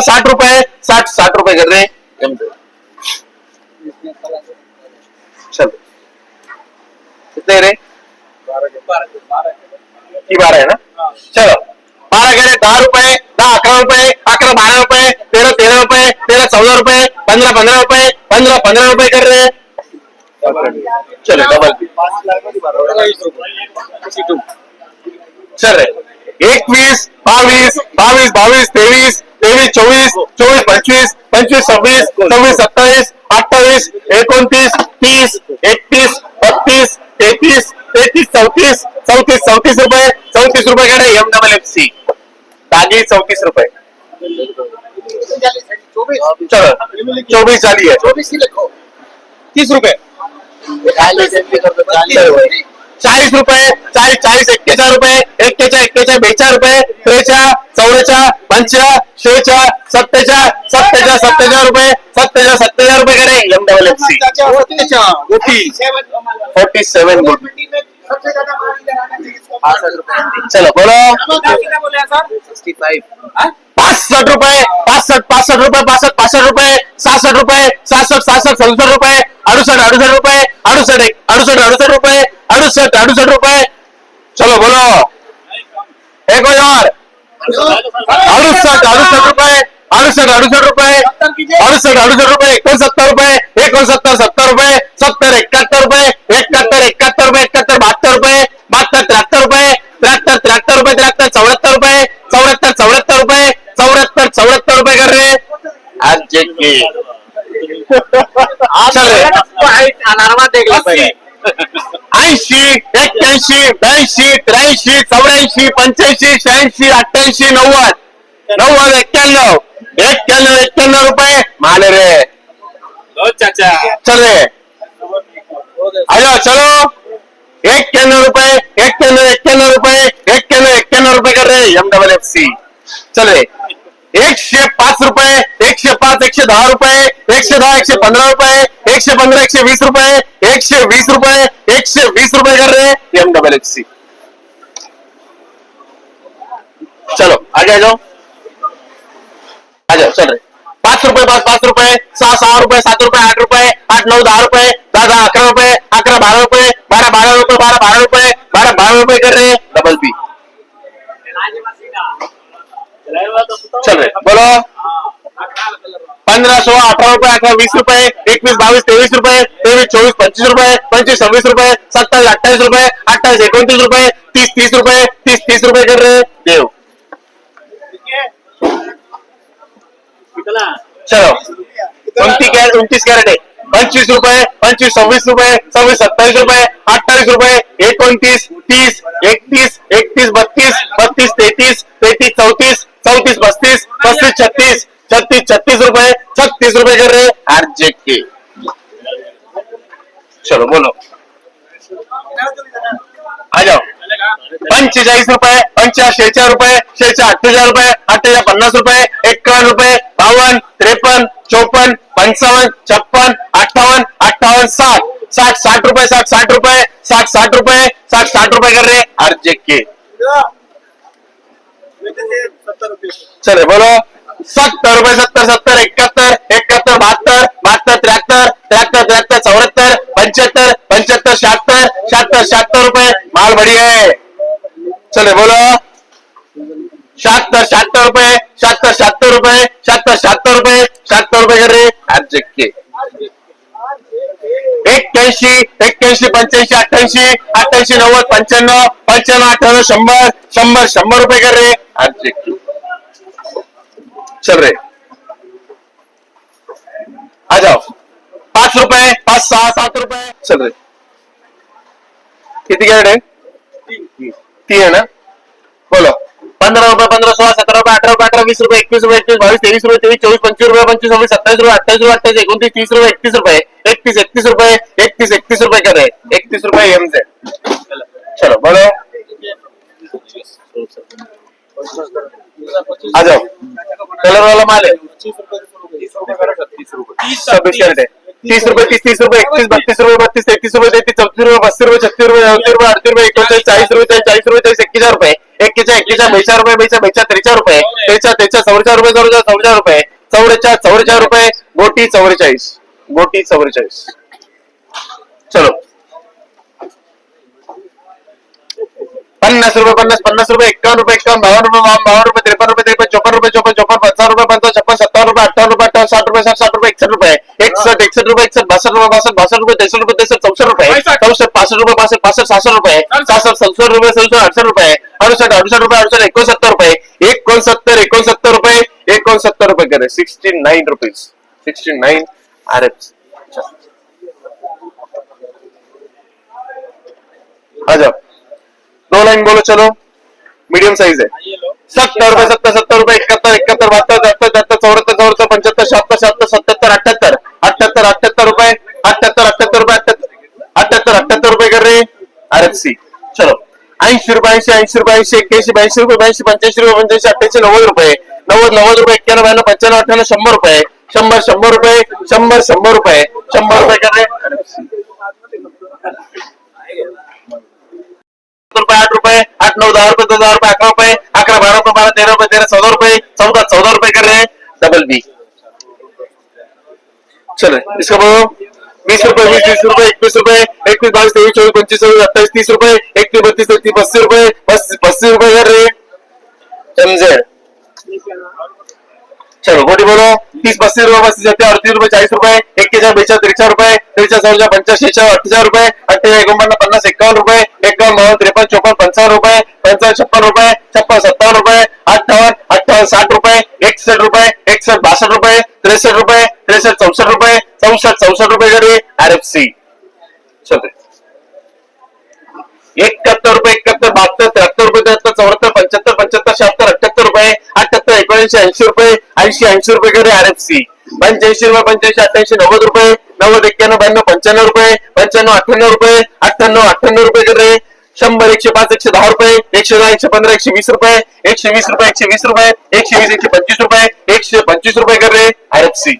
साठ रुपए, साठ साठ रुपए कर रहे हैं चल। कितने रे? ही बारह है ना? चलो। बारह कह रहे दहा रुपए दहा अकरा रुपए अकरा बारह रुपए, तेरह तेरह रुपए, तेरह, चौदह रुपए, पंद्रह पंद्रह रुपए, पंद्रह पंद्रह रुपए कर रहे हैं। चलो डबल चल रहे एकवीस बावीस बावीस बावीस तेवीस तेवीस चोवीस चोवीस पंचवीस पंचवीस सव्वीस सव्वीस सत्तावीस अठ्ठावीस एकोणतीस तीस एकतीस बत्तीस तेहतीस तेहतीस चौतीस चौतीस चौतीस रुपये चौतीस रुपये का एम डबल एफ़ सी दागी चौतीस रुपये. चलो चौबीस चाली है चौबीस तीस रुपये. चाळीस रुपये. चाळीस चाळीस एक्केचाळ रुपये एक्केचाळ एक्केचाळ बेचाळ रुपये त्रेचाळ चौवेचाळ पंचा शेचा सत्तेचाळ सत्तेचाळ सत्तेचाळ रुपये सत्तेचाळ सत्तेचाळ रुपये करे। M double F C forty seven चलो बोलो। पासष्ट रुपये पासष्ट पासष्ट रुपये पासष्ट पासष्ट रुपये सहासष्ट रुपये सहासष्ट सहासष्ट सदुसष्ट रुपये अडुसष्ट अडुसष्ट रुपये अडुसष्ट एक अडुसष्ट अडुसष्ट रुपये अडुसष्ट अडुसष्ट रुपये चलो बोलो। एक और अडुसष्ट अडुसष्ट रुपये अडुसष्ट अडुसष्ट रुपये अडुसष्ट अडुसष्ट रुपये एकोणसत्तर रुपये एकोणसत्तर सत्तर रुपये सत्तर एकाहत्तर रुपये एकाहत्तर एकाहत्तर रुपये एकाहत्तर बहात्तर रुपये बहात्तर त्र्याहत्तर रुपये त्र्याहत्तर त्र्याहत्तर रुपये त्र्याहत्तर चौऱ्याहत्तर रुपये चौऱ्याहत्तर चौऱ्याहत्तर रुपये चौऱ्याहत्तर चौऱ्याहत्तर रुपये कर रहे आज जे के. चल रे. ऐंशी एक्क्याऐंशी ब्याऐंशी त्र्याऐंशी चौऱ्याऐंशी पंच्याऐंशी शहाऐंशी अठ्ठ्याऐंशी नव्वद. नव्वद एक्क्याण्णव. एक्क्याण्णव एक्क्याण्णव रुपये. माल रे. चल रे. आयो चलो. एक्क्याण्णव रुपये एक्क्याण्णव एक्क्याण्णव रुपये एक्क्याण्णव एक्क्याण्णव रुपये कर रे एम डबल एफ़ सी चल एकशे पाच रुपये एकशे पाच एकशे दहा रुपये एकशे दहा एकशे पंधरा रुपये एकशे पंधरा एकशे वीस रुपये एकशे वीस रुपये एकशे बीस रुपये कर रहे हैं एम डबल एफ़ सी चलो, आगे आ जाओ। आ जाओ, चल रहे पाच रुपए, पाच पाच रुपये सहा सहा रुपये सात रुपए, आठ रुपए, आठ, नौ दहा रुपए दहा दहा रुपये अकरा बारा रुपये बारा बारा रुपये बारा बारा रुपये बारा बारा रुपये कर रहे हैं डबल बी चल रहे बोलो। पंद्रह सोळा अठरा रुपये अठरा वीस रुपये एकवीस बावीस तेवीस रुपये तेवीस चोवीस पंचवीस रुपये पंचवीस सव्वीस रुपये सत्तावीस अठ्ठावीस रुपये अठ्ठावीस एकोणतीस रुपये तीस तीस रुपये तीस तीस रुपये कर रहे देव चलो। उनतीस कैरेट उनतीस कैरेट है। पंचवीस रुपये पंचवीस सव्वीस रुपये सव्वीस सत्तावीस रुपये अठ्ठावीस रुपये एकोणतीस तीस एकतीस एकतीस बत्तीस बत्तीस तेहतीस तेहतीस चौतीस चौतीस पस्तीस पस्तीस छत्तीस छत्तीस छत्तीस रुपये छत्तीस रुपये कर रहे आरजे के. चलो बोलो. आ जाओ. पंचेचाळीस रुपये पंचा शेहेचाळ रुपये शेहेचाळ अठ्ठेचाळ रुपये अठ्ठेचाळ पन्नास रुपये एक्कावन्न रुपये बावन्न त्रेपन्न चौपन्न पंचावन्न छप्पन अठ्ठावन्न अठ्ठावन्न साठ. साठ साठ रुपये साठ साठ रुपये साठ साठ रुपये साठ साठ रुपये कर रहे आरजे के. चले बोलो. सत्तर रुपये सत्तर सत्तर एकाहत्तर एकाहत्तर बहात्तर बहात्तर त्र्याहत्तर त्र्याहत्तर त्र्याहत्तर चौऱ्याहत्तर पंच्याहत्तर पंच्याहत्तर शहात्तर शहात्तर शहात्तर रुपये. माल बढ़िया आहे. चले बोलो. शहात्तर शहात्तर रुपये शहात्तर शहात्तर रुपये शहात्तर शहात्तर रुपये शहात्तर रुपये कर. रहे आज के एक्क्याऐंशी एक्क्याऐंशी पंच्याऐंशी अठ्ठ्याऐंशी अठ्ठ्याऐंशी नव्वद पंच्याण्णव पंच्याण्णव अठ्ठ्याण्णव शंभर शंभर शंभर रुपये कर. रे आज के चल रहे। आ जाओ। पाच रुपये पाच सहा सात रुपये चल रहे। किती कॅरेट आहे तीन आहे ना? बोलो। पंधरा रुपये पंधरा सोळा सतरा रुपये अठरा रुपये अठरा वीस रुपये एकवीस रुपये एकवीस बावीस तेवीस रुपये तेवीस चोवीस पंचवीस रुपये पंचवीस सव्वीस सत्तावीस रुपये अठ्ठावीस रुपये अठ्ठावीस एकोणतीस तीस रुपये रुपए रुपये एकतीस रुपए रुपये एकतीस एकतीस रुपये करे एकतीस रुपये एम से चलो, बोलो। आ जाओ। कलर वाला माल है। छब्बीस कैरेट है तीस रुपये तीस तीस रुपए इकतीस बत्तीस रुपये बत्तीस तैतीस रुपये तैतीस चौतीस रुपये बत्तीस रुपये छत्तीस रुपये चौतीस रुपये अड़तीस रुपये इकतीस चालीस रुपए चालीस रुपए चालीस इक्कीस हज़ार रुपये एक्केचाळ एक्केचाळ बेचाळ रुपये बेचाळ बेचाळ त्रेचाळ रुपये त्रेचाळ त्रेचाळ चौवेचाळ रुपये चौवेचाळ चौवेचाळ रुपये चौवेचाळ चौवेचाळ रुपये गोटी चौवेचाळीस गोटी चौवेचाळीस चलो। पन्नास रुपये पन्नास पन्नास रुपये एक्कावन्न रुपये एक्कावन्न बावन्न रुपये बावन्न रुपये त्रेपन्न रुपये त्रेपन्न चौपन्न रुपये चौपन्न पंचावन्न रुपये पंचावन्न छप्पन सत्तावन्न रुपये अठ्ठावन्न रुपये अठ्ठावन्न साठ रुपये साठ साठ रुपये एकसष्ट रुपये एकसष्ट एकसष्ट रुपये एकसष्ट बासष्ट रुपये बासष्ट बासष्ट रुपये त्रेसष्ट रुपये त्रेसष्ट चौसष्ट रुपये चौसष्ट पासष्ट रुपये पासष्ट पासष्ट सहासष्ट रुपये सहासष्ट सदुसष्ट रुपये सदुसष्ट अडुसष्ट रुपये अडुसष्ट अडुसष्ट रुपये अडुसष्ट एकोणसत्तर रुपये एकोणसत्तर एकोणसत्तर रुपये एकोणसत्तर रुपये करे sixty nine rupees sixty nine R F आ जाओ. दो लाइन बोलो चलो. मीडियम साइज़ है. सत्तर रुपये सत्तर सत्तर रुपये एकाहत्तर एकाहत्तर बहात्तर तिहत्तर तिहत्तर चौऱ्याहत्तर चौऱ्याहत्तर पंच्याहत्तर शहात्तर शहात्तर सत्याहत्तर अठ्याहत्तर. अठ्याहत्तर अठ्याहत्तर रुपये अठ्याहत्तर अठ्याहत्तर रुपये अठ्याहत्तर अठ्याहत्तर रुपये कर रे. R F C. चलो. ऐंशी रुपये ऐंशी ऐंशी रुपये ऐंशी एक्क्याऐंशी ब्याऐंशी रुपये ब्याऐंशी पंच्याऐंशी रुपये पंच्याऐंशी अठ्ठ्याऐंशी नव्वद रुपये. नव्वद नव्वद रुपये एक्क्याण्णव ब्याण्णव पंच्याण्णव अठ्ठ्याण्णव शंभर रुपये. शंभर शंभर रुपये शंभर शंभर रुपये. शंभर रुपये कर रे. रुपये आठ रुपये आठ नऊ दहा रुपये दहा रुपये अकरा रुपये. अकरा बारा रुपये बारा तेरा रुपये तेरा चौदह रुपए, चौदह चौदह रुपये कर रहे हैं डबल बी चलो, इसका बोलो। बीस रुपए, बीस बीस रुपए, इक्कीस रुपए, इक्कीस, बाईस, तेईस, चौबीस, पच्चीस चौबीस अट्ठाईस तीस रुपए, इकतीस, बत्तीस तैतीस बत्तीस रुपए, बस बत्तीस रुपए कर रहे हैं। एमजेड चलो गोटी बोलो। तीस पस्तीस रुपये पस्तीस छत्तीस अड़तीस रुपये चालीस रुपये इक्कीस बेचाळ त्रेचाळ रुपये त्रेचाळ चौदा पंचाळीस शेहेचाळ अठ्ठेचाळ रुपये अठ्ठेचाळीस एकोणपन्नास पन्नास एकावन्न रुपये एकावन्न बावन्न त्रेपन्न चोपन्न पंचावन्न रुपये पंचावन्न छप्पन रुपए, छप्पन सत्तावन्न रुपये अठ्ठावन्न अठ्ठावन्न साठ रुपये एकसष्ट रुपये एकसष्ट बासष्ट रुपये त्रेसष्ट रुपये त्रेसष्ट चौसष्ट रुपये चौसष्ट चौसष्ट रुपये घरी आर एफ सी. एकाहत्तर रुपये एकाहत्तर बहात्तर त्र्याहत्तर रुपये त्र्याहत्तर चौऱ्याहत्तर पंच्याहत्तर पंच्याहत्तर शहात्तर अठ्याहत्तर रुपये अठ्याहत्तर एकोणऐंशी ऐंशी रुपये ऐंशी ऐंशी रुपये घरी आर एफ सी. पंच्याऐंशी रुपये पंच्याऐंशी अठ्ठ्याऐंशी नव्वद रुपये नव्वद एक्क्याण्णव ब्याण्णव पंच्याण्णव रुपये पंच्याण्णव अठ्ठ्याण्णव रुपये अठ्ठ्याण्णव अठ्ठ्याण्णव रुपये करे शंभर, एकशे पाच, एकशे दहा रुपये, एकशे दहा, एकशे पंधरा, एकशे वीस रुपये, एकशे वीस रुपये, एकशे वीस रुपये, एकशे वीस, एकशे पंचवीस रुपये, एकशे पंचवीस रुपये रहे आई एफ़ सी.